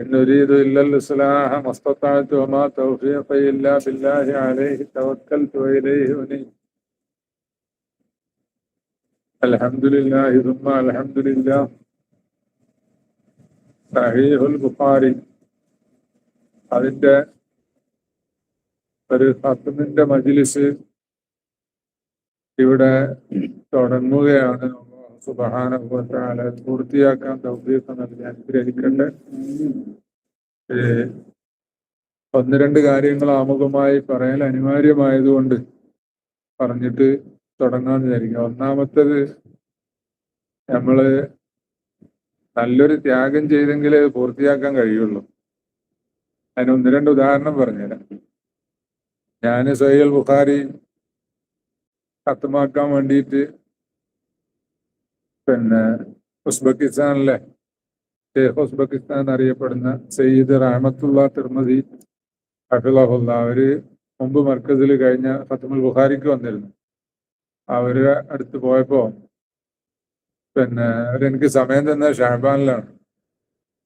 إن أريد إلا الإصلاح ما استطعت وما توفيقي إلا بالله عليه توكلت وإليه أنيب الحمد لله ثم الحمد لله صحيح البخاري അതിന്റെ ഒരു ഫത്തുമിന്റെ മജിലിസ് ഇവിടെ തുടങ്ങുകയാണ് സുബഹാനുഭവത്താല പൂർത്തിയാക്കാൻ തൗഫീഖ് നൽകി അനുഗ്രഹിക്കട്ടെ. ഒന്ന് രണ്ട് കാര്യങ്ങൾ ആമുഖമായി പറയാൻ അനിവാര്യമായതുകൊണ്ട് പറഞ്ഞിട്ട് തുടങ്ങാന്ന് വിചാരിക്കുക ഒന്നാമത്തത് നമ്മൾ നല്ലൊരു ത്യാഗം ചെയ്തെങ്കിലേ പൂർത്തിയാക്കാൻ കഴിയുള്ളൂ. അതിന് ഒന്ന് രണ്ട് ഉദാഹരണം പറഞ്ഞുതരാം. ഞാൻ സൈൽ ബുഖാരി കത്തുമാക്കാൻ വേണ്ടിയിട്ട് പിന്നെ ഉസ്ബെക്കിസ്ഥാനിലെ ഷേഖ് ഉസ്ബെക്കിസ്ഥാൻ അറിയപ്പെടുന്ന സയ്യിദ് റഹമത്തുള്ള തിർമതി ഹഫിളഹുല്ല അവർ മുമ്പ് മർക്കസിൽ കഴിഞ്ഞ ഫത്തമുൽ ബുഖാരിക്ക് വന്നിരുന്നു. അവർ അടുത്ത് പോയപ്പോൾ പിന്നെ അവരെനിക്ക് സമയം തന്നെ ഷാബാനിലാണ്.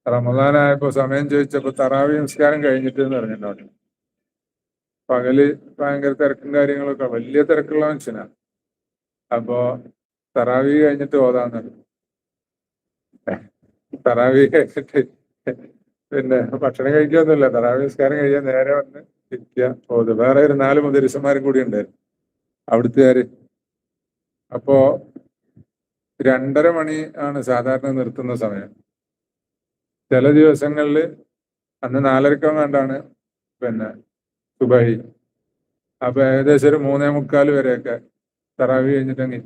റമദാനായപ്പോ സമയം ചോദിച്ചപ്പോൾ തറാവി നമസ്കാരം കഴിഞ്ഞിട്ട് എന്ന് പറഞ്ഞിട്ടുണ്ട് പകൽ ഭയങ്കര തിരക്കും കാര്യങ്ങളൊക്കെ വലിയ തിരക്കുള്ള മനുഷ്യനാണ് അപ്പോ തറാവി കഴിഞ്ഞിട്ട് ഓതാന്ന്. തറാവി കഴിഞ്ഞിട്ട് പിന്നെ ഭക്ഷണം കഴിക്കൊന്നുമില്ല തറാവി നിസ്കാരം കഴിയാൻ നേരെ വന്ന് ഇരിക്കുക ഓത് വേറെ ഒരു നാല് മുതിരിസന്മാരും കൂടി ഉണ്ടായിരുന്നു. അവിടുത്തുകാര്. അപ്പോ രണ്ടര മണി ആണ് സാധാരണ നിർത്തുന്ന സമയം. ചില ദിവസങ്ങളിൽ അന്ന് നാലരക്കം കണ്ടാണ് പിന്നെ സുബഹി. അപ്പൊ ഏകദേശം ഒരു മൂന്നേ മുക്കാൽ വരെയൊക്കെ തറാവി കഴിഞ്ഞിട്ട് അങ്ങ്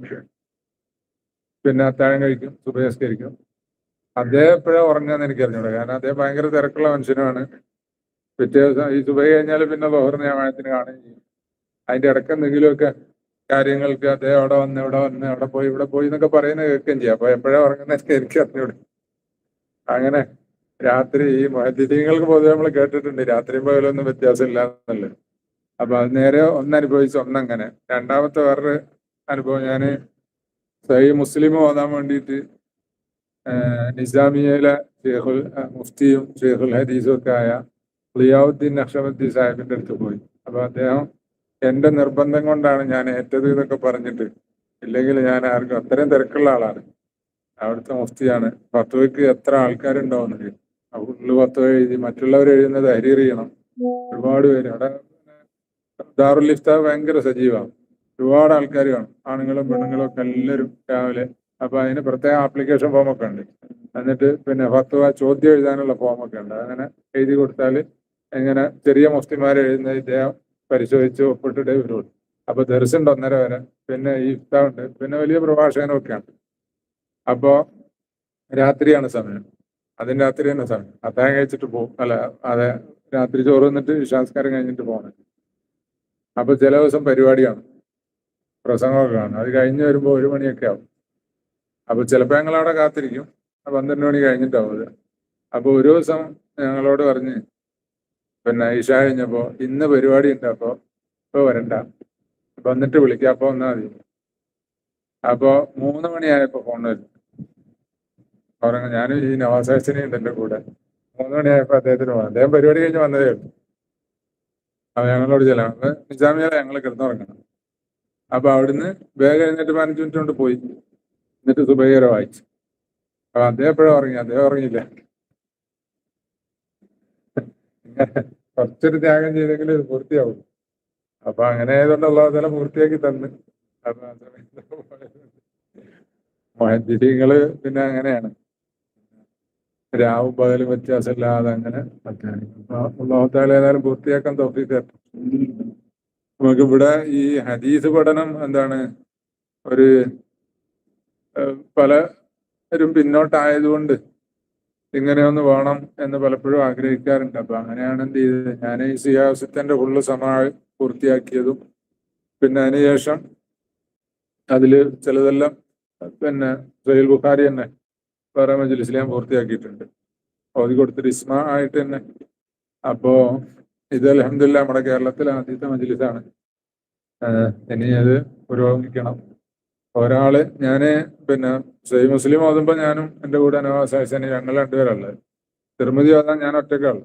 പിന്നെ അത്താഴം കഴിക്കും സുബഹസ്കരിക്കും അദ്ദേഹം എപ്പോഴാ ഉറങ്ങാന്ന് എനിക്ക് അറിഞ്ഞൂടെ കാരണം അദ്ദേഹം ഭയങ്കര തിരക്കുള്ള മനുഷ്യനാണ് പിറ്റേ ദിവസം ഈ സുബഹി കഴിഞ്ഞാൽ പിന്നെ ബഹറിന് നിയമനത്തിന് കാണുകയും ചെയ്യും. അതിന്റെ ഇടയ്ക്ക് എന്തെങ്കിലുമൊക്കെ കാര്യങ്ങൾക്ക് അദ്ദേഹം അവിടെ വന്ന് ഇവിടെ വന്ന് അവിടെ പോയി ഇവിടെ പോയി എന്നൊക്കെ പറയുന്നത് കേൾക്കുകയും ചെയ്യും. അപ്പൊ എപ്പോഴാ ഉറങ്ങുന്നതൊക്കെ എനിക്ക് അറിഞ്ഞൂടെ അങ്ങനെ രാത്രി ഈ മഹദ്യങ്ങൾക്ക് പൊതുവെ നമ്മൾ കേട്ടിട്ടുണ്ട്. രാത്രിയും പകലൊന്നും വ്യത്യാസമില്ല എന്നുള്ളത് അപ്പൊ അത് നേരെ ഒന്ന് അനുഭവിച്ച് ഒന്നങ്ങനെ. രണ്ടാമത്തെ വേറൊരു അനുഭവം ഞാൻ സഹി മുസ്ലിം ഓതാൻ വേണ്ടിയിട്ട് നിസാമിയയിലെ ഷെയ്ഖുൽ മുഫ്തിയും ഷെയ്ഖുൽ ഹദീസും ഒക്കെ ആയ ലിയാവുദ്ദീൻ നക്ഷബദ്ദി സാഹിബിന്റെ അടുത്ത് പോയി. അപ്പൊ അദ്ദേഹം എന്റെ നിർബന്ധം കൊണ്ടാണ് ഞാൻ ഏറ്റത് എന്നൊക്കെ പറഞ്ഞിട്ട് ഇല്ലെങ്കിൽ ഞാൻ ആർക്കും അത്രയും തിരക്കുള്ള ആളാണ്. അവിടുത്തെ മുഫ്തിയാണ്. പത്തുവയ്ക്ക് എത്ര ആൾക്കാരുണ്ടാവുന്നത് ഫുള്ള് പത്തുവ എഴുതി മറ്റുള്ളവർ എഴുതുന്നത് ഹരിയറിയണം ഒരുപാട് പേര്. അവിടെ ദാറുൽ ഇഫ്ത ഭയങ്കര സജീവമാണ്. ഒരുപാട് ആൾക്കാർ കാണും. ആണുങ്ങളും പെണ്ണുങ്ങളും ഒക്കെ എല്ലാവരും രാവിലെ. അപ്പൊ അതിന് പ്രത്യേക ആപ്ലിക്കേഷൻ ഫോം ഒക്കെ ഉണ്ട്. എന്നിട്ട് പിന്നെ ഫത്വ ചോദ്യം എഴുതാനുള്ള ഫോം ഒക്കെ ഉണ്ട്. അങ്ങനെ എഴുതി കൊടുത്താൽ ഇങ്ങനെ ചെറിയ മുസ്ലിമാർ എഴുതുന്ന ഇദ്ദേഹം പരിശോധിച്ച് ഒപ്പിട്ടിട്ടേ വരുള്ളൂ. അപ്പൊ ദർശുണ്ട് ഒന്നര വരെ. പിന്നെ ഈ ഇഫ്താവുണ്ട് പിന്നെ വലിയ പ്രഭാഷകനും ഉണ്ട്. അപ്പോ രാത്രിയാണ് സമയം. അതിന് രാത്രി തന്നെ സമയം. അത്താഴം കഴിച്ചിട്ട് പോകും. അല്ല അതെ രാത്രി ചോറ് വന്നിട്ട് വിശ്വാസക്കാരം കഴിഞ്ഞിട്ട് പോകണം അപ്പൊ ചില ദിവസം പരിപാടിയാണ്. പ്രസംഗമൊക്കെ കാണും. അത് കഴിഞ്ഞ് വരുമ്പോൾ ഒരു മണിയൊക്കെ ആവും. അപ്പോൾ ചിലപ്പോൾ ഞങ്ങൾ അവിടെ കാത്തിരിക്കും പന്ത്രണ്ട് മണി കഴിഞ്ഞിട്ടാവും അത്. അപ്പോൾ ഒരു ദിവസം ഞങ്ങളോട് പറഞ്ഞ് പിന്നെ ഇഷ കഴിഞ്ഞപ്പോൾ ഇന്ന് പരിപാടി ഉണ്ട് അപ്പോൾ ഇപ്പോൾ വരണ്ട. വന്നിട്ട് വിളിക്കാം അപ്പോൾ വന്നാൽ മതി. അപ്പോൾ മൂന്ന് മണിയായപ്പോൾ ഫോൺ വരും ഉറങ്ങ ഞാനും ഈ നവാസാച്ചനെ ഉണ്ട് എന്റെ കൂടെ. മൂന്ന് മണിയായപ്പോൾ അദ്ദേഹത്തിന് പോകണം അദ്ദേഹം പരിപാടി കഴിഞ്ഞ് വന്നതേ ഉള്ളൂ. അപ്പോൾ ഞങ്ങളോട് ചില അപ്പൊ ഞങ്ങൾ കിടന്നുറങ്ങണം. അപ്പൊ അവിടുന്ന് വേഗം എഴുന്നേറ്റ് പതിനഞ്ച് മിനിറ്റ് കൊണ്ട് പോയി എന്നിട്ട് സുബൈറ വായിച്ചു അപ്പൊ അദ്ദേഹം എപ്പോഴും ഉറങ്ങി അദ്ദേഹം ഉറങ്ങിയില്ല കുറച്ചൊരു ത്യാഗം ചെയ്തെങ്കിൽ ഇത് പൂർത്തിയാവും അപ്പൊ അങ്ങനെ ആയതുകൊണ്ട് അള്ളാഹുതല പൂർത്തിയാക്കി തന്ന് അപ്പൊ ആ പിന്നെ അങ്ങനെയാണ് രാവും പകലും വ്യത്യാസമില്ലാതെ അങ്ങനെ അള്ളാഹുത്താല ഏതായാലും പൂർത്തിയാക്കാൻ തോഫീക്ക് നമുക്ക് ഇവിടെ ഈ ഹദീസ് പഠനം എന്താണ്? ഒരു പലരും പിന്നോട്ടായതുകൊണ്ട് ഇങ്ങനെയൊന്ന് വേണം എന്ന് പലപ്പോഴും ആഗ്രഹിക്കാറുണ്ട്. അപ്പൊ അങ്ങനെയാണ് എന്ത് ചെയ്തത്? ഞാൻ ഈ സിയാസത്തിന്റെ ഫുള്ള് സമാ പൂർത്തിയാക്കിയതും പിന്നെ അതിനുശേഷം അതിൽ ചിലതെല്ലാം പിന്നെ സഹീൽ ബുഖാരി തന്നെ വേറെ മജ്ലിസിൽ ഞാൻ പൂർത്തിയാക്കിയിട്ടുണ്ട്. ഓതി കൊടുത്തിട്ട് ഇസ്മ ആയിട്ട് തന്നെ. അപ്പോ ഇത് അലഹമില്ല നമ്മുടെ കേരളത്തിലെ ആദ്യത്തെ മജ്ലിസാണ്. ഇനി അത് പുരോഗമിക്കണം. ഒരാൾ ഞാൻ പിന്നെ സൈ മുസ്ലിം ഓതുമ്പോ ഞാനും എന്റെ കൂടെ നവാസ് ഹസന് ഞങ്ങൾ രണ്ടുപേരുള്ളത് തിരുമതി ഓതാൻ ഞാൻ ഒറ്റക്കാളു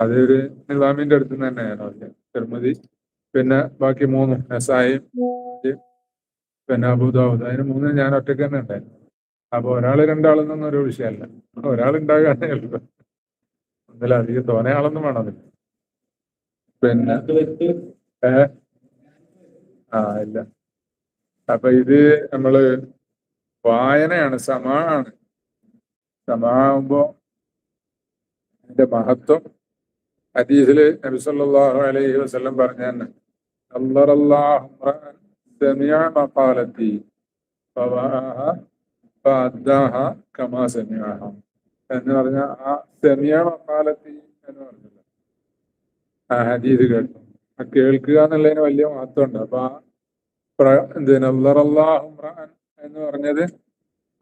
അതൊരു നിസാമിന്റെ അടുത്ത് നിന്ന് തന്നെയാണ് തിരുമതി പിന്നെ ബാക്കി മൂന്ന് നസായി പിന്നെ അബുദാബുദ് അതിന് മൂന്ന് ഞാൻ ഒറ്റയ്ക്ക് തന്നെ ഉണ്ടായിരുന്നു. അപ്പൊ ഒരാൾ രണ്ടാളെന്നൊന്നും ഒരു വിഷയമല്ല. ഒരാൾ ഉണ്ടാകാനേ ഉള്ളൂ. ഒന്നിലധികം തോനെ ആളൊന്നും അതിന് പിന്നെ ഏ? ആ ഇല്ല. അപ്പൊ ഇത് നമ്മൾ വായനയാണ് സമാണ് സമാകുമ്പോ അതിന്റെ മഹത്വം ഹദീസിൽ നബി സല്ലല്ലാഹു അലൈഹി വസല്ലം പറഞ്ഞ തന്നെ അള്ളറല്ലാഹുറത്തി കമാ സമിഅഹ. എന്ന് പറഞ്ഞ ആ സെമിയ മക്കാലത്തി എന്ന് പറഞ്ഞില്ല ആ ഹദീസ് കേട്ടു. ആ കേൾക്കുക എന്നുള്ളതിന് വലിയ മഹത്വമുണ്ട്. അപ്പൊ ആ എന്ന് പറഞ്ഞത്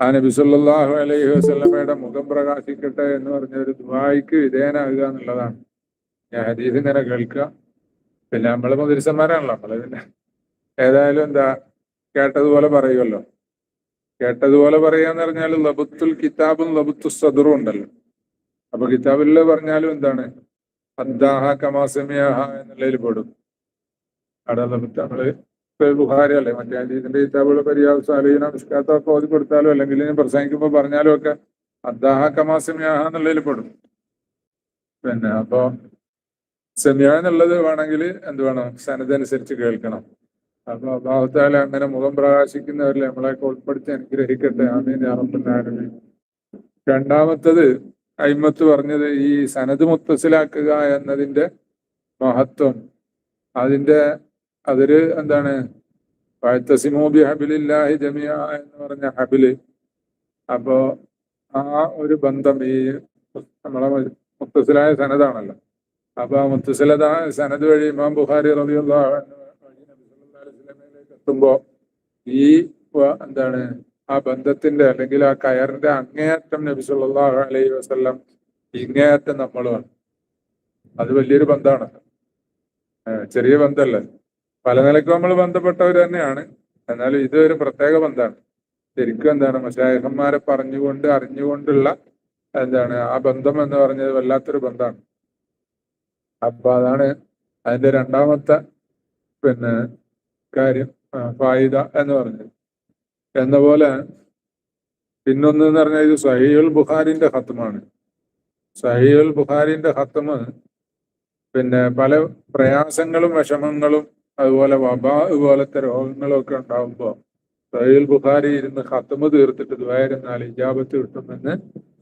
ആ നബി സല്ലല്ലാഹു അലൈഹി വസ്ലമയുടെ മുഖം പ്രകാശിക്കട്ടെ എന്ന് പറഞ്ഞ ഒരു ദുബായിക്ക് വിധേയനാകുക എന്നുള്ളതാണ്. ഞാൻ ഹദീസ് ഇങ്ങനെ കേൾക്കുക. പിന്നെ നമ്മൾ മുതിരിസന്മാരാണല്ലോ നമ്മൾ പിന്നെ ഏതായാലും എന്താ കേട്ടതുപോലെ പറയുമല്ലോ കേട്ടതുപോലെ പറയാന്ന് പറഞ്ഞാൽ ലബുത്തുൽ കിതാബും ലബുത്തു സദറും ഉണ്ടല്ലോ. അപ്പൊ കിതാബിൽ പറഞ്ഞാലും എന്താണ്? അദ്ദാഹ കമാസമിയാഹ എന്നുള്ളതിൽ പെടും. അവിടെ ലബുത്ത് നമ്മൾ ബുഹാരി അല്ലേ? മറ്റേ അജീതിന്റെ കിതാബുകൾ പരിയാവ് സാലീന മിസ്കാത്തൊക്കെ ഓതി കൊടുത്താലോ അല്ലെങ്കിൽ ഞാൻ പ്രസംഗിക്കുമ്പോ പറഞ്ഞാലും ഒക്കെ അദ്ദാഹ കമാസമിയാഹ എന്നുള്ളതിൽ പെടും. പിന്നെ അപ്പൊ സെമിയ എന്നുള്ളത് വേണമെങ്കിൽ എന്ത് വേണം? സനതനുസരിച്ച് കേൾക്കണം. അപ്പൊ അള്ളാഹുത്താല അങ്ങനെ മുഖം പ്രകാശിക്കുന്നവരിൽ നമ്മളെയൊക്കെ ഉൾപ്പെടുത്തി അനുഗ്രഹിക്കട്ടെ. ആമീൻ യാ രണ്ടാമത്തത് അയിമത്ത് പറഞ്ഞത് ഈ സനത് മുത്തസിലാക്കുക എന്നതിന്റെ മഹത്വം. അതിന്റെ അതൊരു എന്താണ്? വഴത്തസിമോബി ഹബിലില്ലാഹി ജമിയ എന്ന് പറഞ്ഞ ഹബിൽ. അപ്പോ ആ ഒരു ബന്ധം ഈ നമ്മളെ മുത്തസിലായ സനതാണല്ലോ അപ്പൊ ആ മുത്തസിലത സനത് വഴി ഇമാം ബുഖാരി റളിയല്ലാഹു അൻഹു വഴി നബി സല്ലല്ലാഹു അലൈഹി എത്തുമ്പോ ഈ എന്താണ് ആ ബന്ധത്തിന്റെ അല്ലെങ്കിൽ ആ കയറിന്റെ അങ്ങേയറ്റം നബി സല്ലല്ലാഹു അലൈഹി വസ്ല്ലാം ഇങ്ങേയറ്റം നമ്മളുമാണ് അത് വലിയൊരു ബന്ധമാണ് ചെറിയ ബന്ധമല്ല പല നിലക്കും നമ്മൾ ബന്ധപ്പെട്ടവർ തന്നെയാണ്. എന്നാലും ഇത് ഒരു പ്രത്യേക ബന്ധമാണ് ശരിക്കും എന്താണ് മശാഹന്മാരെ പറഞ്ഞുകൊണ്ട് അറിഞ്ഞുകൊണ്ടുള്ള എന്താണ് ആ ബന്ധം എന്ന് പറഞ്ഞത് വല്ലാത്തൊരു ബന്ധമാണ് അപ്പൊ അതാണ് അതിന്റെ രണ്ടാമത്തെ പിന്നെ കാര്യം. ഫായിദ എന്ന് പറഞ്ഞത്. എന്ന പോലെ പിന്നൊന്ന് എന്ന് പറഞ്ഞാൽ ഇത് സഹീൽ ബുഖാരിന്റെ ഹത്തമാണ് സഹീൽ ബുഖാരിന്റെ ഹത്തമ് പിന്നെ പല പ്രയാസങ്ങളും വിഷമങ്ങളും അതുപോലെ വബാ പോലത്തെ രോഗങ്ങളും ഒക്കെ ഉണ്ടാവുമ്പോ സഹീൽ ബുഖാരി ഇരുന്ന് ഹത്തമ് തീർത്തിട്ട് ദ്വായിരുന്നാൽ ഇജാബത്ത് കിട്ടുമെന്ന്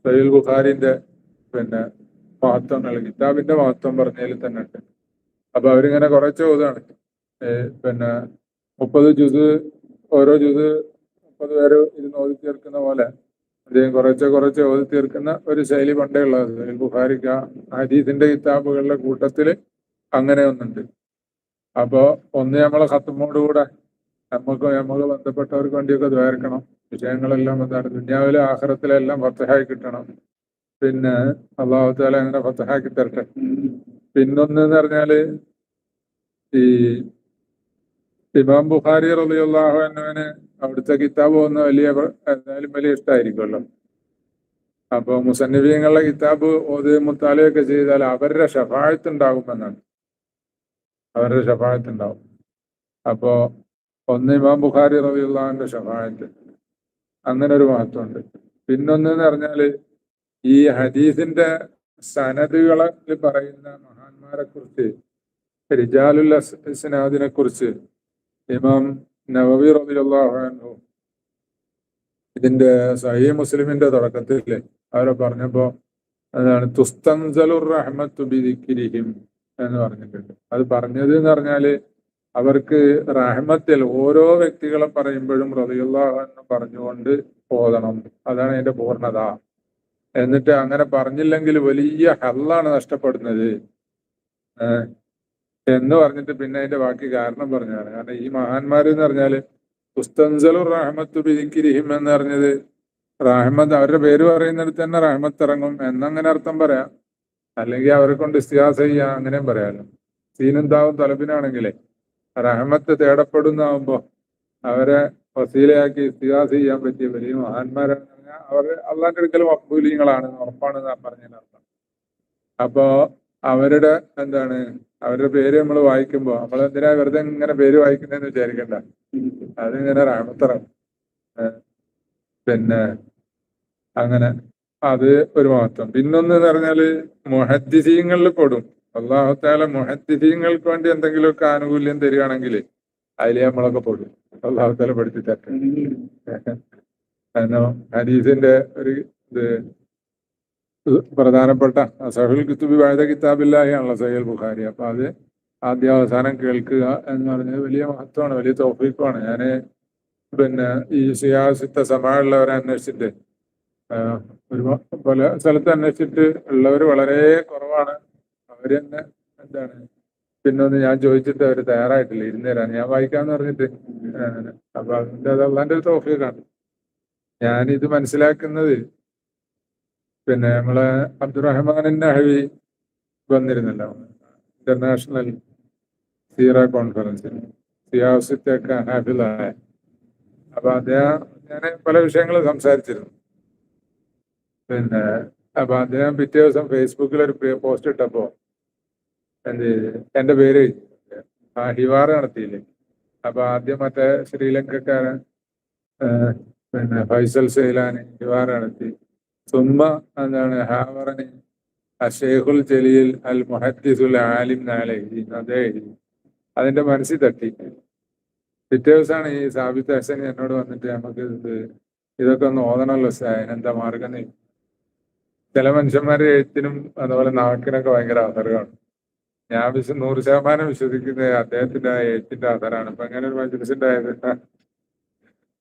സഹീൽ ബുഖാരിന്റെ പിന്നെ മഹത്വങ്ങൾ കിതാബിന്റെ മഹത്വം പറഞ്ഞതിൽ തന്നെ ഉണ്ട്. അപ്പൊ അവരിങ്ങനെ കുറെ ചോദ്യമാണ് പിന്നെ മുപ്പത് ജുസ് ഓരോ ജുസ് മുപ്പത് പേര് ഇരുന്ന് ഓതി തീർക്കുന്ന പോലെ. അദ്ദേഹം കുറച്ച് കുറച്ച് ഓതി തീർക്കുന്ന ഒരു ശൈലി പണ്ടേ ഉള്ളത്. ബുഹാരിക്ക ഹരീതിന്റെ കിതാബുകളുടെ കൂട്ടത്തിൽ അങ്ങനെ ഒന്നുണ്ട്. അപ്പോ ഒന്ന് നമ്മളെ ഖത്തുമോടുകൂടെ നമുക്ക് നമുക്ക് ബന്ധപ്പെട്ടവർക്ക് വേണ്ടിയൊക്കെ ദ്വേർക്കണം വിഷയങ്ങളെല്ലാം എന്താണ്? ദുന്യാവിലെ ആഹാരത്തിലെല്ലാം ഫത്തഹായി കിട്ടണം. പിന്നെ അള്ളാഹു അങ്ങനെ ഫത്തഹാക്കി തരട്ടെ. പിന്നൊന്ന് പറഞ്ഞാൽ ഈ ഇമാം ബുഖാരി റളിയല്ലാഹു അൻഹുവിന് അവിടുത്തെ കിതാബ് ഒന്ന് വലിയ എന്തായാലും വലിയ ഇഷ്ടമായിരിക്കുമല്ലോ അപ്പൊ മുസന്നിഫീങ്ങളുടെ കിതാബ് ഓത് മുത്താലയൊക്കെ ചെയ്താൽ അവരുടെ ഷഫായത്ത് ഉണ്ടാകുമെന്നാണ് അവരുടെ ഷഫായത്ത് ഉണ്ടാവും അപ്പോ ഒന്ന് ഇമാം ബുഖാരി റബിയുള്ളാഹിന്റെ ഷഫായത്ത്. അങ്ങനെ ഒരു മഹത്വമുണ്ട്. പിന്നൊന്നെന്ന് പറഞ്ഞാൽ ഈ ഹദീസിന്റെ സനദുകളിൽ പറയുന്ന മഹാന്മാരെ കുറിച്ച് ഇസ്നാദിനെ കുറിച്ച് ഇമാം നവവി റബി അൻഹു ഇതിന്റെ സഹി മുസ്ലിമിന്റെ തുടക്കത്തിൽ അവരെ പറഞ്ഞപ്പോ അതാണ് തുസ്തൻസലുർ റഹ്മത്തു ബിദിക്രിഹിം എന്ന് പറഞ്ഞിട്ടുണ്ട്. അത് പറഞ്ഞത് എന്ന് പറഞ്ഞാൽ അവർക്ക് റഹ്മത്തിൽ ഓരോ വ്യക്തികളെ പറയുമ്പോഴും അൻഹു പറഞ്ഞുകൊണ്ട് പോകണം അതാണ് അതിന്റെ പൂർണത. എന്നിട്ട് അങ്ങനെ പറഞ്ഞില്ലെങ്കിൽ വലിയ ഹല്ലാണ് നഷ്ടപ്പെടുന്നത്. എന്ന് പറഞ്ഞിട്ട് പിന്നെ അതിന്റെ ബാക്കി കാരണം പറഞ്ഞതാണ്. കാരണം ഈ മഹാന്മാർ എന്ന് പറഞ്ഞാൽ ഉസ്തൻസലു റഹ്മത്തു ബിദിക്കിരിഹിം എന്ന് പറഞ്ഞത് റഹ്മത്ത് അവരുടെ പേര് പറയുന്നിടത്ത് തന്നെ റഹ്മത്ത് ഇറങ്ങും എന്നങ്ങനെ അർത്ഥം പറയാം. അല്ലെങ്കിൽ അവരെ കൊണ്ട് ഇസ്തിഹാസ ചെയ്യാം അങ്ങനെയും പറയാലോ. സീനുന്താവും തലപ്പിനാണെങ്കിലേ റഹ്മത്ത് തേടപ്പെടുന്നാവുമ്പോ അവരെ വസീലയാക്കി ഇസ്തിഹാസ ചെയ്യാൻ പറ്റിയ വലിയ മഹാന്മാരാണ്. അവർ അള്ളാന്റെ അടുക്കൽ മക്ബൂലിങ്ങളാണ് ഉറപ്പാണ് പറഞ്ഞതിനർത്ഥം. അപ്പോ അവരുടെ എന്താണ് അവരുടെ പേര് നമ്മൾ വായിക്കുമ്പോൾ നമ്മൾ എന്തിനാ വെറുതെ ഇങ്ങനെ പേര് വായിക്കുന്നതെന്ന് വിചാരിക്കണ്ട. അതിങ്ങനെ റാമത്തറാണ് പിന്നെ അങ്ങനെ അത് ഒരു മഹത്വം. പിന്നൊന്ന് പറഞ്ഞാൽ മൊഹദ്ദിസീങ്ങളിൽ പെടും. അള്ളാഹുത്താല മൊഹദ്ദിസീങ്ങൾക്ക് വേണ്ടി എന്തെങ്കിലുമൊക്കെ ആനുകൂല്യം തരികയാണെങ്കിൽ അതിൽ നമ്മളൊക്കെ പെടും. അള്ളാഹുത്താല പഠിച്ചു ഹരീസിന്റെ കാരണം ഒരു ഇത് പ്രധാനപ്പെട്ട സഹുൽ കിത്തുബി വായത കിതാബില്ലാഹിയാണല്ലോ സഹൽ ബുഖാരി. അപ്പൊ അത് ആദ്യ അവസാനം കേൾക്കുക എന്ന് പറഞ്ഞത് വലിയ മഹത്വമാണ് വലിയ തോഫീക്കുമാണ് ഞാൻ പിന്നെ ഈ സിയാസിത്ത സമാളുള്ളവരെ അന്വേഷിച്ചിട്ട് ഒരു പല സ്ഥലത്ത് അന്വേഷിച്ചിട്ട് ഉള്ളവർ വളരെ കുറവാണ്. അവർ തന്നെ എന്താണ് പിന്നെ ഒന്ന് ഞാൻ ചോദിച്ചിട്ട് അവർ തയ്യാറായിട്ടില്ല ഇരുന്നേരാൻ ഞാൻ വായിക്കാന്ന് പറഞ്ഞിട്ട് അപ്പൊ അതിന്റെ അത് അള്ളാന്റെ ഒരു തോഫീക്കാണ് ഞാനിത് മനസ്സിലാക്കുന്നത് പിന്നെ നമ്മളെ അബ്ദുറഹ്മാൻ നഹവി വന്നിരുന്നല്ലോ. ഇന്റർനാഷണൽ സീറ കോൺഫറൻസിൽ സിയാസിത്തൊക്കെ ഹാഫിളായ അപ്പൊ അദ്ദേഹം ഞാൻ പല വിഷയങ്ങളും സംസാരിച്ചിരുന്നു. പിന്നെ അപ്പൊ അദ്ദേഹം പിറ്റേ ദിവസം ഫേസ്ബുക്കിൽ ഒരു പോസ്റ്റ് ഇട്ടപ്പോ എന്ത് എന്റെ പേര് ആ ഹിവാർ നടത്തിയില്ലേ? അപ്പൊ ആദ്യം മറ്റേ ശ്രീലങ്കക്കാരൻ പിന്നെ ഫൈസൽ സൈലാനി ഹിവാർ നടത്തി. സുമ്മ എന്താണ് ഹാവറനി അഷേഖുൽ ജലീൽ അൽ മുഹദ്ദിസുൽ ആലിം നാളെ അതേ എഴുതി. അതിന്റെ മനസ്സിൽ തട്ടി. പിറ്റേ ദിവസമാണ് ഈ സാബിത്ത് ഹസൻ എന്നോട് വന്നിട്ട് നമുക്ക് ഇത് ഇതൊക്കെ ഒന്ന് ഓതണമല്ലോ എന്താ മാർഗം ചില മനുഷ്യന്മാരുടെ എഴുത്തിനും അതുപോലെ നാക്കിനൊക്കെ ഭയങ്കര ആധാരമാണ് ഞാൻ വിശ്വ നൂറ് ശതമാനം വിശ്വസിക്കുന്നത് അദ്ദേഹത്തിന്റെ എഴുത്തിന്റെ ആധാരമാണ് ഇപ്പൊ അങ്ങനെ ഒരു മജ്ലിസിണ്ടായത്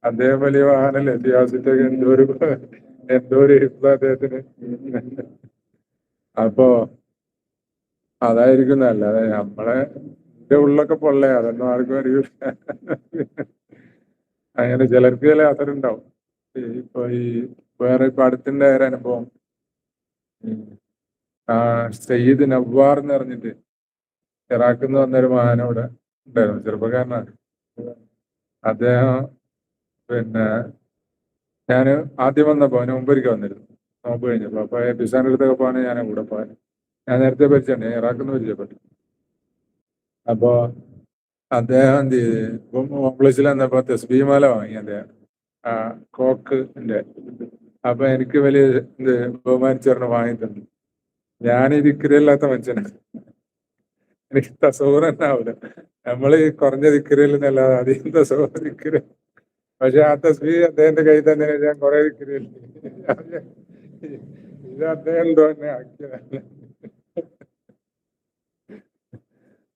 അദ്ദേഹം വലിയ വാഹനല്ലേ ഇതിഹാസത്തെ എന്തോ ഒരു എന്തോ ഒരു എഴുത്ത് അദ്ദേഹത്തിന്. അപ്പോ അതായിരിക്കും നല്ല അതെ നമ്മളെ എന്റെ ഉള്ളൊക്കെ പൊള്ളേ അതൊന്നും ആർക്കും അറിയില്ല അങ്ങനെ ചിലർക്ക് ചില ഈ ഇപ്പൊ ഈ വേറെ ഇപ്പൊ അടുത്തിന്റെ ഒരു അനുഭവം. ആ സയ്യിദ് നവ്വാർ എന്ന് പറഞ്ഞിട്ട് ഇറാഖിൽ നിന്ന് മാന അവിടെ ഉണ്ടായിരുന്നു. ചെറുപ്പക്കാരനാണ്. അദ്ദേഹം പിന്നെ ഞാൻ ആദ്യം വന്നപ്പോ അതിന് മുമ്പൊരിക്കൽ വന്നിരുന്നു. നോമ്പ് കഴിഞ്ഞപ്പോ. അപ്പൊ ബിസാന്റെ അടുത്തൊക്കെ പോകാൻ ഞാൻ കൂടെ പോകാൻ ഞാൻ നേരത്തെ പരിചയമുണ്ട്. ഞാൻ ഇറാഖിൽ നിന്ന് പരിചയപ്പെട്ടു. അപ്പോ അദ്ദേഹം എന്ത് ചെയ്ത് ഇപ്പം കോംപ്ലക്സിൽ വന്നപ്പോ തസ്ബീമാല വാങ്ങി അദ്ദേഹം. ആ കോക്കിന്റെ അപ്പൊ എനിക്ക് വലിയ എന്ത് ബഹുമാനിച്ചറിഞ്ഞ് വാങ്ങി തന്നു ഞാൻ ഈ ദിക്കറിയല്ലാത്ത മനുഷ്യനാണ്. എനിക്ക് ആവില്ല നമ്മൾ കുറഞ്ഞ ദിക്കരയിൽ നിന്നല്ലാതെ അധികം തസോറ ദിക്കറി പക്ഷെ ആ തസ്ബി അദ്ദേഹത്തിന്റെ കയ്യിൽ തന്നെ ഞാൻ കുറെ ഇത് അദ്ദേഹം തന്നെ ആക്കിയതല്ല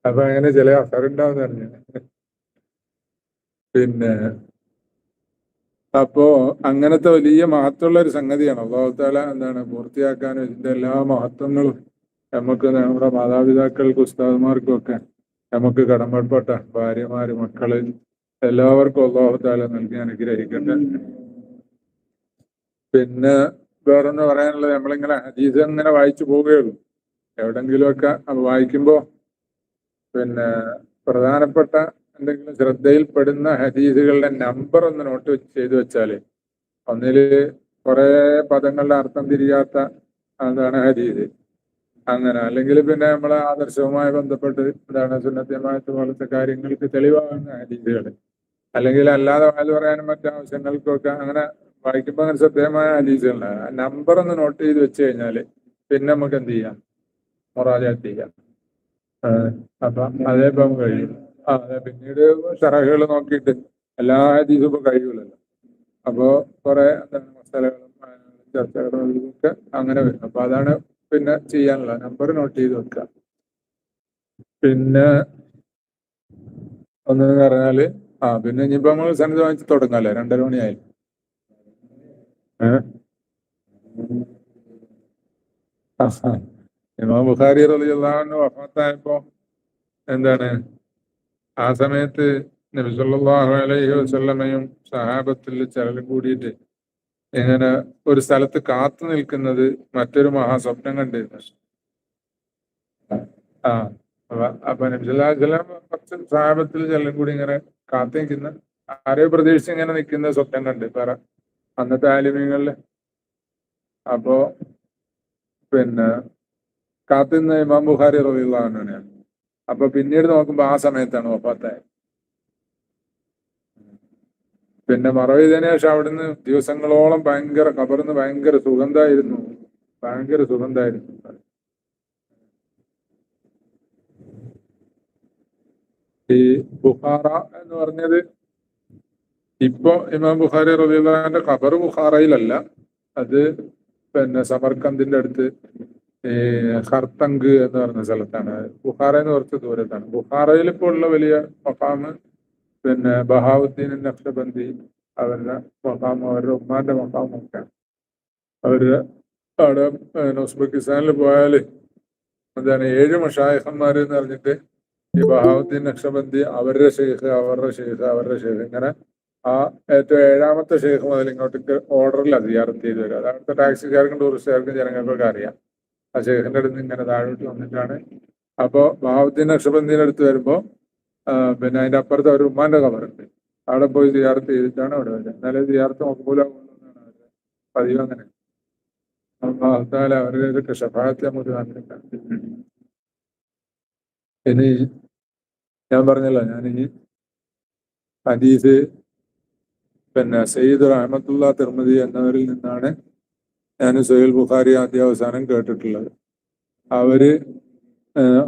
അപ്പൊ അങ്ങനെ ചില അസറുണ്ടാവും പറഞ്ഞു. പിന്നെ അപ്പോ അങ്ങനത്തെ വലിയ മഹത്വമുള്ള ഒരു സംഗതിയാണ് അള്ളാഹുത്താല എന്താണ് പൂർത്തിയാക്കാനും ഇതിന്റെ എല്ലാ മഹത്വങ്ങളും നമുക്ക് നമ്മുടെ മാതാപിതാക്കൾക്കും ഉസ്താദുമാർക്കും ഒക്കെ നമുക്ക് കടമ്പപ്പെട്ട ഭാര്യമാര് മക്കൾ എല്ലാവർക്കും അള്ളാഹുദാല നൽകി അനുഗ്രഹിക്കട്ടെ. പിന്നെ വേറൊന്ന് പറയാനുള്ളത് നമ്മളിങ്ങനെ ഹദീസ് ഇങ്ങനെ വായിച്ചു പോവുകയുള്ളൂ എവിടെങ്കിലുമൊക്കെ അത് വായിക്കുമ്പോ പിന്നെ പ്രധാനപ്പെട്ട എന്തെങ്കിലും ശ്രദ്ധയിൽപ്പെടുന്ന ഹദീസുകളുടെ നമ്പർ ഒന്ന് നോട്ട് ചെയ്തു വെച്ചാൽ ഒന്നിൽ കുറേ പദങ്ങളുടെ അർത്ഥം തിരിയാത്ത അതാണ് ഹദീസ്. അങ്ങനെ അല്ലെങ്കിൽ പിന്നെ നമ്മളെ ആദർശവുമായി ബന്ധപ്പെട്ട് എന്താണ് സുന്നത്യമായിട്ട് പോലത്തെ കാര്യങ്ങൾക്ക് തെളിവാകുന്ന ഹദീസുകൾ അല്ലെങ്കിൽ അല്ലാതെ വാൽ പറയാനും മറ്റു ആവശ്യങ്ങൾക്കൊക്കെ അങ്ങനെ വായിക്കുമ്പോൾ അങ്ങനെ ശ്രദ്ധേയമായ ഹദീസുകളുണ്ട് ആ നമ്പർ ഒന്ന് നോട്ട് ചെയ്ത് വെച്ച് കഴിഞ്ഞാൽ പിന്നെ നമുക്ക് എന്ത് ചെയ്യാം? മൊറാജാറ്റ് ചെയ്യാം. അപ്പൊ അതേ ഇപ്പം കഴിയും. ആ അതെ പിന്നീട് ഷറഹുകൾ നോക്കിയിട്ട് എല്ലാ ഹദീസും ഇപ്പൊ കഴിയൂലല്ലോ. അപ്പോ കുറെ എന്താണ് മസാലകളും ചർച്ചകളും ഒക്കെ അങ്ങനെ വരും. അപ്പൊ അതാണ് പിന്നെ ചെയ്യാനുള്ള നമ്പർ നോട്ട് ചെയ്ത് വെക്കുക പിന്നെ ഒന്ന് പറഞ്ഞാൽ ആ പിന്നെ ഇനിയിപ്പോ നമ്മൾ സന്നിധി വാങ്ങിച്ച് തുടങ്ങാല്ലേ? രണ്ടര മണിയായി. ഇമാം ബുഖാരി റലിയുള്ള വഫാത്തായപ്പോ എന്താണ്? ആ സമയത്ത് നബി സല്ലല്ലാഹു അലൈഹി വസല്ലമയും സഹാബത്തിൽ ചിലരും കൂടിയിട്ട് ഇങ്ങനെ ഒരു സ്ഥലത്ത് കാത്തു നിൽക്കുന്നത് മറ്റൊരു മഹാസ്വപ്നം കണ്ടിരുന്നു. ആ അപ്പൊ- അപ്പൊ നബി സല്ലല്ലാഹു അലൈഹി വസല്ലം കുറച്ച് സഹാബത്തിൽ ചിലരും കൂടി ഇങ്ങനെ കാത്തു നിൽക്കുന്ന ആരെയോ പ്രതീക്ഷിച്ച് ഇങ്ങനെ നിൽക്കുന്ന സ്വപ്നം കണ്ട്. പറ. അന്നത്തെ ആലിമ്യങ്ങളിൽ അപ്പോ പിന്നെ കാത്തു നിന്ന ഇമാം ബുഖാരി റബിള്ളാഹുനാണ് അപ്പൊ പിന്നീട് നോക്കുമ്പോ ആ സമയത്താണ് വഫാത്തായത്. പിന്നെ മറവീതന് ശേഷം അവിടുന്ന് ദിവസങ്ങളോളം ഭയങ്കര കബർന്ന് ഭയങ്കര സുഗന്ധമായിരുന്നു ഭയങ്കര സുഗന്ധമായിരുന്നു ഈ ബുഹാറ എന്ന് പറഞ്ഞത് ഇപ്പോ ഇമാം ബുഖാരി റബിള്ളാന്റെ ഖബർ ബുഖാറയിലല്ല. അത് പിന്നെ സമർക്കന്തിന്റെ അടുത്ത് ഈ ഖർത്തങ്ക് എന്ന് പറഞ്ഞ സ്ഥലത്താണ്. ബുഖാറയിൽ കുറച്ച് ദൂരത്താണ്. ബുഹാറയിൽ ഇപ്പോൾ ഉള്ള വലിയ മഹാമ് പിന്നെ ബഹാവുദ്ദീൻ നക്ഷബന്ദി അവരുടെ മഖാം അവരുടെ ഉമ്മാന്റെ മഹാമൊക്കെ അവരുടെ അവിടെ ഉസ്ബെക്കിസ്ഥാനിൽ പോയാൽ എന്താണ് ഏഴ് മഷായഹന്മാര് എന്ന് പറഞ്ഞിട്ട് ഈ നക്ഷബന്തി അവരുടെ ഷെയ്ഖ് അവരുടെ ഷെയ്ഖ് അവരുടെ ഷെയ്ഖ് ഇങ്ങനെ ആ ഏറ്റവും ഏഴാമത്തെ ഷെയ്ഖ് മുതൽ ഇങ്ങോട്ട് ഓർഡറിൽ അധികാരം ചെയ്ത് വരും അത് അവിടുത്തെ ടാക്സിക്കാർക്കും ടൂറിസ്റ്റുകാർക്കും ജനങ്ങൾക്കൊക്കെ അറിയാം. ആ ഷെയ്ഖിന്റെ അടുത്ത് ഇങ്ങനെ താഴോട്ട് വന്നിട്ടാണ്. അപ്പോ ബഹാവുദ്ദീൻ നക്ഷബന്തിന്റെ അടുത്ത് വരുമ്പോൾ പിന്നെ അതിന്റെ അപ്പുറത്ത് ഒരു ഉമ്മാന്റെ കവറുണ്ട് അവിടെ പോയി ജിയാർത്ത് ചെയ്തിട്ടാണ് അവിടെ വരിക എന്നാലും ജിയാർത്ത് എന്നാണ് അവരുടെ പതിവ് അങ്ങനെ. അവരുടെ ഷഫായത്ത് നമുക്ക് തന്നിട്ടുണ്ട് ഇനി ഞാൻ പറഞ്ഞല്ലോ ഞാൻ ഈ ഹദീസ് പിന്നെ സയ്യിദ് റഹമത്തുള്ള തിർമതി എന്നവരിൽ നിന്നാണ് ഞാൻ സുഹൈൽ ബുഖാരി ആദ്യ അവസാനം കേട്ടിട്ടുള്ളത്. അവർ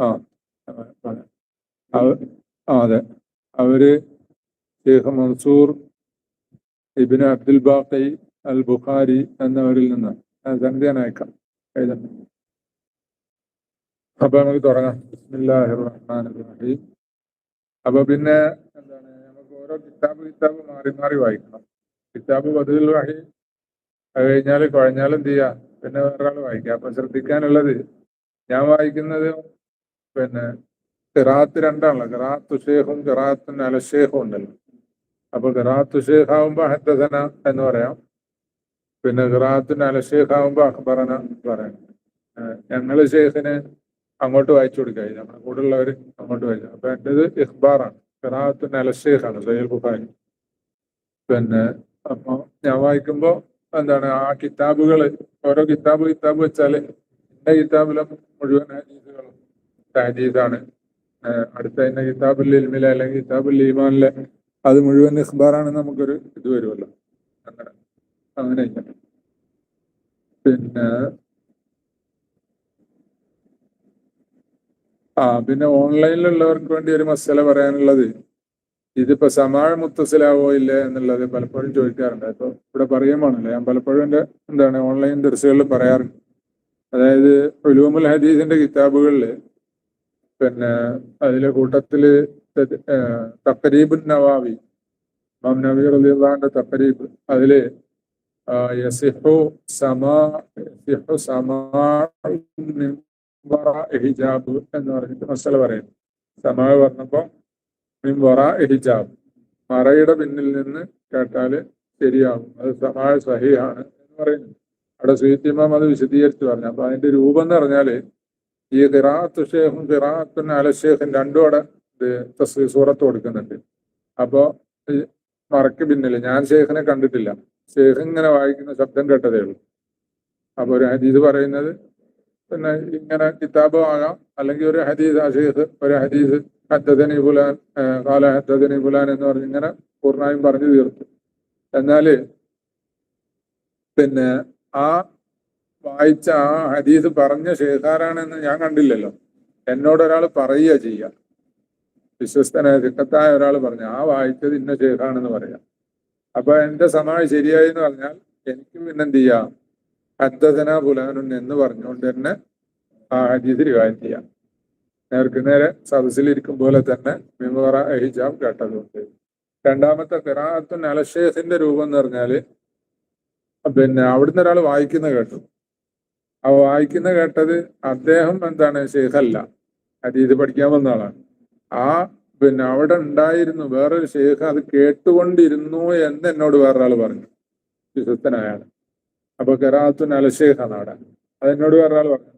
ആ അതെ. അവർ Sheikh Mansoor ibn Abdul Baqi al Bukhari എന്നവരിൽ നിന്ന് സന്ധ്യാൻ അയക്കാം. എഴുതണം അപ്പൊ നമുക്ക് തുടങ്ങാം. ബിസ്മില്ലാഹിർ റഹ്മാനിർ റഹീം. അപ്പൊ പിന്നെ എന്താണ് നമുക്ക് ഓരോ കിതാബ് കിതാബ് മാറി മാറി വായിക്കണം. കിതാബ് പതിവിൽ വായി അത് കഴിഞ്ഞാൽ കുഴഞ്ഞാലും ചെയ്യാ? പിന്നെ വേറൊരാൾ വായിക്കാം. അപ്പൊ ശ്രദ്ധിക്കാനുള്ളത് ഞാൻ വായിക്കുന്നത് പിന്നെ കിറാത്ത് രണ്ടാണല്ലോ. കിറാത്തു ഷേഖും ഖിറാത്തുൻ അലഷേഖും ഉണ്ടല്ലോ. അപ്പൊ കിറാത്തു ഷേഖ് ആവുമ്പോ ഹത്തസന എന്ന് പറയാം. പിന്നെ ഖിറാത്തുൻ അലഷേഖ് ആവുമ്പോ അഖ്ബറന പറയാം. ഞങ്ങൾ ഷേഖിന് അങ്ങോട്ട് വായിച്ചു കൊടുക്കുക. നമ്മുടെ കൂടെ ഉള്ളവർ അങ്ങോട്ട് വായിച്ചു അപ്പൊ എന്റെ ഇത് ഇഹ്ബാറാണ് ഖിറാത്തുൻ അലഷേഖാണ് സയ്യൽ ബുഖാരി. പിന്നെ അപ്പൊ ഞാൻ വായിക്കുമ്പോ എന്താണ് ആ കിതാബുകൾ ഓരോ കിതാബ് കിതാബ് വെച്ചാൽ എന്റെ കിതാബിലും മുഴുവൻ ഹദീസുകളും ഹദീസാണ് അടുത്ത തന്നെ കിതാബുൽ ഇൽമിലെ അല്ലെങ്കിൽ കിതാബുൽ ഈമാനിലെ അത് മുഴുവൻ ഇഹ്ബാറാണ് നമുക്കൊരു ഇത് വരുമല്ലോ അങ്ങനെ അങ്ങനെ. പിന്നെ ആ പിന്നെ ഓൺലൈനിലുള്ളവർക്ക് വേണ്ടി ഒരു മസല പറയാനുള്ളത് ഇതിപ്പോ സമാഴ മുത്തസിലാവോ ഇല്ലേ എന്നുള്ളത് പലപ്പോഴും ചോദിക്കാറുണ്ട്. അപ്പൊ ഇവിടെ പറയുവാണല്ലോ ഞാൻ പലപ്പോഴും എന്റെ എന്താണ് ഓൺലൈൻ ദർശകളിൽ പറയാറുണ്ട്. അതായത് ഒലൂമുൽ ഹദീസിന്റെ കിതാബുകളിൽ പിന്നെ അതിലെ കൂട്ടത്തിൽ തക്കരീബുൻ നവാവി ഇമാം നബി റളിയല്ലാഹുവിന്റെ തക്കരീബ് അതിൽ യസിഹു സമാ യസിഹു സമാഉ വറാഇ ഹിജാബ് എന്ന് പറഞ്ഞിട്ട് മസല പറയുന്നു. സമാ പറഞ്ഞപ്പോ വറ ഹിജാബ് മറയുടെ പിന്നിൽ നിന്ന് കേട്ടാൽ ശരിയാകും അത് സമാ സഹിയാണ് എന്ന് പറയുന്നു. അവിടെ സുഹൃത്തിമാം അത് വിശദീകരിച്ച് പറഞ്ഞു. അപ്പൊ അതിന്റെ രൂപം എന്ന് പറഞ്ഞാൽ ഈ ഖിറാത്ത് ഷേഖും ഖിറാത്തും അല ഷേഖും രണ്ടും അവിടെ ഇത് തസ്വീ സൂറത്ത് കൊടുക്കുന്നുണ്ട്. അപ്പോ മറക്ക് പിന്നിൽ ഞാൻ ഷേഖിനെ കണ്ടിട്ടില്ല. ഷേഖ് ഇങ്ങനെ വായിക്കുന്ന ശബ്ദം കേട്ടതേ ഉള്ളൂ. അപ്പൊ ഒരു ഹദീസ് പറയുന്നത് പിന്നെ ഇങ്ങനെ കിതാബ് ആകാം അല്ലെങ്കിൽ ഒരു ഹദീസ് ഷേഖ് ഒരു ഹദീസ് ഹദ്ദനി ഫുലാൻ കാല ഹദ്ദനി ഫുലാൻ എന്ന് പറഞ്ഞ് ഇങ്ങനെ പൂർണമായും പറഞ്ഞു തീർത്തു. എന്നാൽ പിന്നെ ആ വായിച്ച ആ ഹദീസ് പറഞ്ഞ ശേഖാരാണെന്ന് ഞാൻ കണ്ടില്ലല്ലോ. എന്നോട് ഒരാൾ പറയുക ചെയ്യുക വിശ്വസ്തനായ ദുഃഖത്തായ ഒരാൾ പറഞ്ഞു ആ വായിച്ചത് ഇന്ന ഷേഖാണെന്ന് പറയാം. അപ്പൊ എന്റെ സമാധി ശരിയായി എന്ന് പറഞ്ഞാൽ എനിക്കും പിന്നെന്ത് ചെയ്യാം? ഹദ്ദസന പുലാനുൻ എന്ന് പറഞ്ഞുകൊണ്ട് തന്നെ ആ ഹദീസ് റിവായത് ചെയ്യാം. നേർക്ക് നേരെ സദസ്സിലിരിക്കും പോലെ തന്നെ മിമറ ഹിജാബ് കേട്ടതുകൊണ്ട്. രണ്ടാമത്തെ ഖിറാത്തുൻ അലഷേഖിന്റെ രൂപം എന്ന് പറഞ്ഞാൽ പിന്നെ അവിടുന്ന് ഒരാൾ വായിക്കുന്ന കേട്ടു. ആ വായിക്കുന്ന കേട്ടത് അദ്ദേഹം എന്താണ്? ഷെയ്ഖല്ല. ഹദീസ് പഠിക്കാൻ വന്ന ആളാണ്. ആ പിന്നെ അവിടെ ഉണ്ടായിരുന്നു വേറൊരു ഷെയ്ഖ് അത് കേട്ടുകൊണ്ടിരുന്നു എന്ന് എന്നോട് വേറൊരാൾ പറഞ്ഞു. വിശ്വസ്തനായ ആൾ. അപ്പൊ കെറാത്തു അല ഷെയ്ഖാണ് അവിടെ. ഒരാൾ പറഞ്ഞു.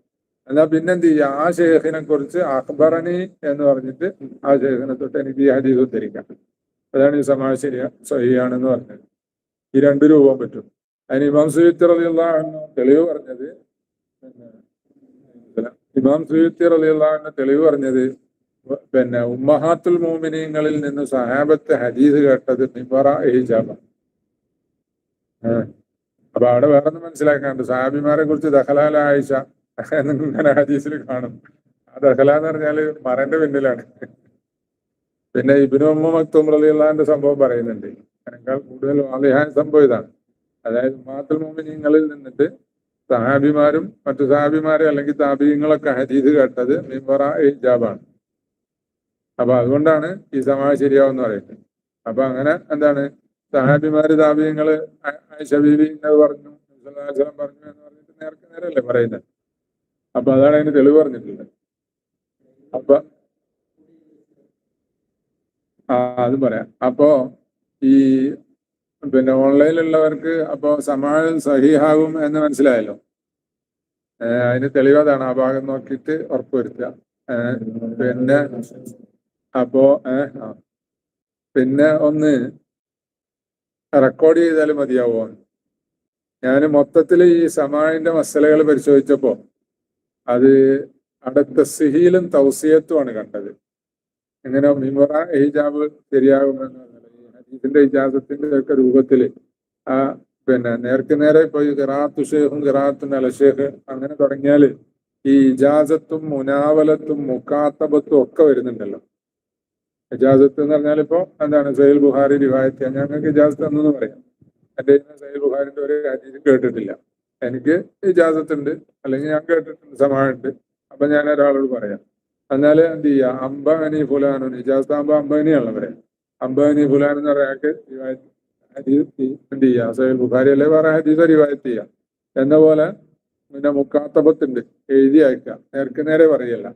എന്നാ പിന്നെന്ത് ചെയ്യാ? ആ ഷെയ്ഖിനെ കുറിച്ച് അക്ബറണി എന്ന് പറഞ്ഞിട്ട് ആ ഷെയ്ഖിനെ തൊട്ട് എനിക്ക് ഈ ഹദീസ് ഉദ്ധരിക്കാം. അതാണ് ഈ സമാജ സഹിയാണെന്ന് പറഞ്ഞത്. ഈ രണ്ടു രൂപം പറ്റും. അതിന് ഇമാം സുയുത്തി അലിയുള്ള തെളിവ് പറഞ്ഞത് ഇമാം സുയുത്തി അലിയുള്ള തെളിവ് പറഞ്ഞത് പിന്നെ ഉമ്മഹാത്തുൽ മോമിനിയങ്ങളിൽ നിന്ന് സഹാബത്തെ ഹദീസ് കേട്ടത് നിബറ ഹിജാബ അപ്പൊ അവിടെ വേറെ ഒന്നും മനസ്സിലാക്കാണ്ട് സഹാബിമാരെ കുറിച്ച് ദഹലാല ആയിഷ എന്നിങ്ങനെ ഹദീസിൽ കാണും. ആ ദഹല എന്ന് പറഞ്ഞാൽ മറന്റെ പിന്നിലാണ്. പിന്നെ ഇബിനു ഉമ്മ മക്തൂം സംഭവം പറയുന്നുണ്ട്. അതിനേക്കാൾ കൂടുതൽ വാദിഹായ സംഭവം ഇതാണ്. അതായത് ഉമ്മാത്തുൽ മോമിനിയങ്ങളിൽ നിന്നിട്ട് സഹാബിമാരും മറ്റു സഹാബിമാരെ അല്ലെങ്കിൽ താപീയങ്ങളൊക്കെ ഹദീസ് കേട്ടത് മിമ്പറ ഇജാബാണ്. അപ്പൊ അതുകൊണ്ടാണ് ഈ സമാജം ശരിയാവെന്ന് പറയുന്നത്. അപ്പൊ അങ്ങനെ എന്താണ് സഹാബിമാര് താപീയങ്ങൾ എന്നത് പറഞ്ഞു നബി പറഞ്ഞു എന്ന് പറഞ്ഞിട്ട് നേർക്ക് നേരല്ലേ പറയുന്നത് അപ്പൊ അതാണ് അതിന് തെളിവ് പറഞ്ഞിട്ടുള്ളത്. അപ്പൊ ആ അത് പറയാം. അപ്പോ ഈ പിന്നെ ഓൺലൈനിലുള്ളവർക്ക് അപ്പോ സമാജം സഹിഹാകും എന്ന് മനസ്സിലായല്ലോ. അതിന് തെളിവ് അതാണ്. ആ ഭാഗം നോക്കിയിട്ട് ഉറപ്പുവരുത്തുക. പിന്നെ അപ്പോ പിന്നെ ഒന്ന് റെക്കോർഡ് ചെയ്താൽ മതിയാവോ? ഞാൻ മൊത്തത്തിൽ ഈ സമാഴിന്റെ മസലകൾ പരിശോധിച്ചപ്പോ അത് അടുത്ത സിഹിയിലും തൗസിയത്തുമാണ് കണ്ടത്. ഇങ്ങനെ മിമറ ഹിജാബ് ശരിയാകുമെന്ന് ഹദീസിന്റെ ഇജാസത്തിന്റെ ഒക്കെ രൂപത്തിൽ ആ പിന്നെ നേർക്ക് നേരെ ഇപ്പൊ ഈ ഖിറാത്തു ഷേഖും ഖിറാത്തു അലഷേഖ് അങ്ങനെ തുടങ്ങിയാൽ ഈ ഇജാസത്തും മുനാവലത്തും മുക്കാത്തബത്തും ഒക്കെ വരുന്നുണ്ടല്ലോ. ഇജാസത്ത് എന്ന് പറഞ്ഞാൽ ഇപ്പോൾ എന്താണ്? സൈൽ ബുഹാരി റിവായത്ത് ഞങ്ങൾക്ക് ഇജാസത്ത് എന്ന് പറയാം. എന്റെ സൈൽ ബുഹാരിന്റെ ഒരു ഹദീസ് കേട്ടിട്ടില്ല. എനിക്ക് ഇജാസത്ത് ഉണ്ട് അല്ലെങ്കിൽ ഞാൻ കേട്ടിട്ടുണ്ട് സമാനുണ്ട് അപ്പൊ ഞാൻ ഒരാളോട് പറയാം. എന്നാൽ എന്ത് ചെയ്യാ? അംബാനി ഫുലാനു. ഇജാസത്ത് ആകുമ്പോൾ അംബാനിയാണല്ലോ പറയാം. അംബാനി ഫുലാൻ എന്ന് പറയാക്ക് ഹദീസ് എന്ത് ചെയ്യാ? സൈൽ ബുഹാരി അല്ലെ വേറെ ഹദീസ് റിവായത്ത് ചെയ്യാം. എന്ന പോലെ പിന്നെ മുക്കാത്തപത്തുണ്ട് എഴുതി അയക്കാം. നേർക്ക് നേരെ പറയല്ല.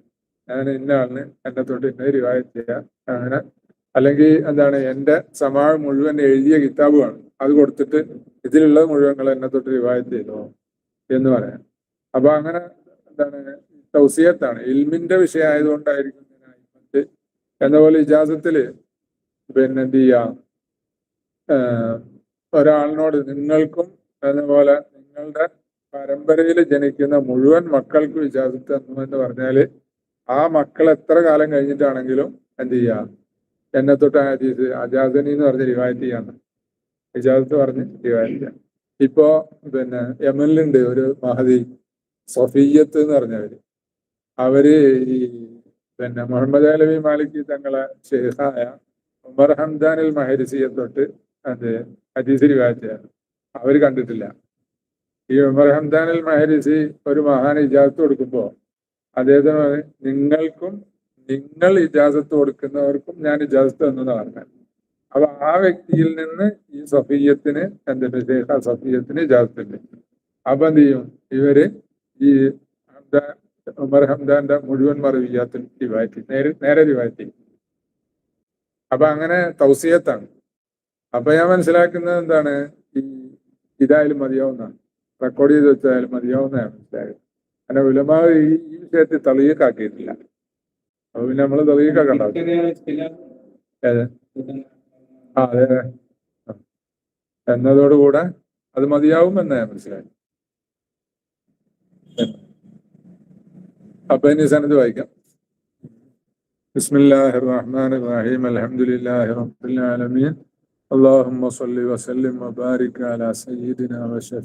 ഞാൻ ഇന്ന ആളിന് എന്നെ തൊട്ട് ഇന്ന റിവായത്ത് ചെയ്യുക അങ്ങനെ അല്ലെങ്കിൽ എന്താണ് എന്റെ സമാഴ് മുഴുവൻ എഴുതിയ കിതാബുമാണ്. അത് കൊടുത്തിട്ട് ഇതിലുള്ളത് മുഴുവൻ നിങ്ങൾ എന്നെ തൊട്ട് റിവായത്ത് ചെയ്തോ എന്ന് പറയാം. അപ്പൊ അങ്ങനെ എന്താണ് തൗസിയത്താണ്. ഇൽമിന്റെ വിഷയം ആയതുകൊണ്ടായിരിക്കും ഞാൻ അയിമത്ത് എന്ന പോലെ ഇജാസത്തിൽ പിന്നെ എന്ത് ചെയ്യാം? ഒരാളിനോട് നിങ്ങൾക്കും എന്ന പോലെ നിങ്ങളുടെ പരമ്പരയിൽ ജനിക്കുന്ന മുഴുവൻ മക്കൾക്കും ഇജാസത്ത് തന്നു എന്ന് പറഞ്ഞാൽ ആ മക്കൾ എത്ര കാലം കഴിഞ്ഞിട്ടാണെങ്കിലും എന്ത് ചെയ്യാ? എന്നെ തൊട്ട് ഹദീസ് അജാസനി എന്ന് പറഞ്ഞ് റിവായത്ത് ചെയ്യാന്ന് ഇജാസത്ത് പറഞ്ഞ് റിവായത്ത് ചെയ്യാം. ഇപ്പോ പിന്നെ യമനിലുണ്ട് ഒരു മഹദി സഫീയത്ത് എന്ന് പറഞ്ഞവര്. അവർ ഈ പിന്നെ മുഹമ്മദ് അലവി മാലിക് തങ്ങളെ ഷെയ്ഖായ ഉമർ ഹംദാൻ അൽ മഹരിസിയെ തൊട്ട് അത് ഹദീസ് റിവായത്ത് ചെയ്യാൻ അവർ കണ്ടിട്ടില്ല. ഈ ഉമർ ഹംദാൻ അൽ മഹരിസി ഒരു മഹാൻ ഇജാസത്ത് കൊടുക്കുമ്പോ അദ്ദേഹത്തിന് പറഞ്ഞു നിങ്ങൾക്കും നിങ്ങൾ ഇജാസത്ത് കൊടുക്കുന്നവർക്കും ഞാൻ ഇജാസത്ത് തന്നു പറഞ്ഞത് അപ്പൊ ആ വ്യക്തിയിൽ നിന്ന് ഈ സഫീയത്തിന് എന്റെ ഷേഖ സഫീയത്തിന് ഇജാസത്ത് ഉണ്ട് അപ്പൊ എന്ത് ചെയ്യും? ഇവർ ഈ ഉമർ ഹംദാന്റെ മുഴുവൻ മറിവിയാത്തിൽ റിവായത്തി നേരെ നേരെ റിവായത്തി അപ്പൊ അങ്ങനെ തൗസിയത്താണ്. അപ്പൊ ഞാൻ മനസ്സിലാക്കുന്നത് എന്താണ്? ഈ ഇതായാലും മതിയാവുന്നതാണ്. റെക്കോർഡ് ചെയ്ത് വെച്ചായാലും മതിയാവുന്നതാണ്. മനസ്സിലായത് അങ്ങനെ ഉലമാ ഈ ഈ വിഷയത്തിൽ തളിയക്കാക്കിയിട്ടില്ല അപ്പൊ പിന്നെ നമ്മൾ തളിയക്കാക്കണ്ടാവും ഏത് ആ അതെ അതെ ആ. എന്നതോടുകൂടെ അത് മതിയാവും എന്ന് ഞാൻ മനസ്സിലായി അപ്പൊ ഇനി സനത് വായിക്കാം بسم الله الرحمن الرحيم الحمد لله رب العالمين اللهم صل وسلم وبارك على سيدنا وشفيعنا